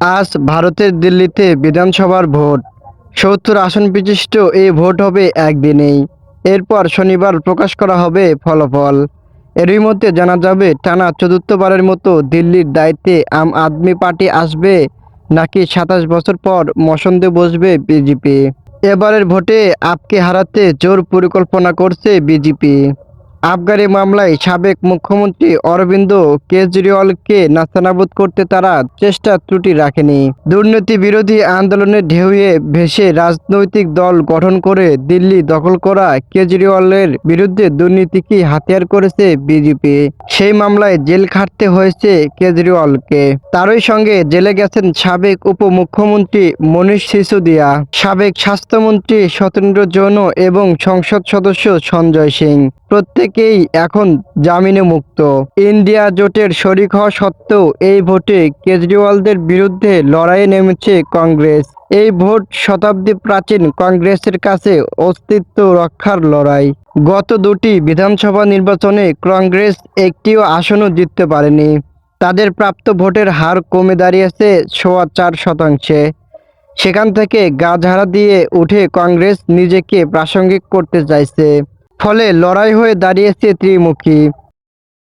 আজ ভারতের দিল্লিতে বিধানসভার ভোট। সত্তর আসন বিশিষ্ট এই ভোট হবে একদিনেই। এরপর শনিবার প্রকাশ করা হবে ফলাফল। এরই মধ্যে জানা যাবে, টানা চতুর্থবারের মতো দিল্লির দায়িত্বে আম আদমি পার্টি আসবে, নাকি সাতাশ বছর পর মসন্দে বসবে বিজেপি। এবারের ভোটে আপকে হারাতে জোর পরিকল্পনা করছে বিজেপি। আবগারি মামলায় সাবেক মুখ্যমন্ত্রী অরবিন্দ কেজরিওয়ালকে নাস্তানাবুদ করতে তারা চেষ্টা ত্রুটি রাখেনি। দুর্নীতি বিরোধী আন্দোলনের ঢেউয়ে ভেসে রাজনৈতিক দল গঠন করে দিল্লি দখল করা কেজরিওয়ালের বিরুদ্ধে দুর্নীতিকে হাতিয়ার করেছে বিজেপি? সেই মামলায় জেল খাটতে হয়েছে কেজরিওয়ালকে। তারই সঙ্গে জেলে গেছেন সাবেক উপমুখ্যমন্ত্রী মনীষ সিসোদিয়া, সাবেক স্বাস্থ্যমন্ত্রী সত্যেন্দ্র জৈন এবং সংসদ সদস্য সঞ্জয় সিং। প্রত্যেকেই এখন জামিনে মুক্ত। ইন্ডিয়া জোটের শরিক হওয়া সত্ত্বেও এই ভোটে কেজরিওয়ালদের বিরুদ্ধে লড়াইয়ে নেমেছে কংগ্রেস। এই ভোট শতাব্দী প্রাচীন কংগ্রেসের কাছে অস্তিত্ব রক্ষার লড়াই। গত দুটি বিধানসভা নির্বাচনে কংগ্রেস একটিও আসনও জিততে পারেনি। তাদের প্রাপ্ত ভোটের হার কমে দাঁড়িয়েছে সোয়া চার শতাংশে। সেখান থেকে গাঝাড়া দিয়ে উঠে কংগ্রেস নিজেকে প্রাসঙ্গিক করতে চাইছে। ফলে লড়াই হয়ে দাঁড়িয়েছে ত্রিমুখী।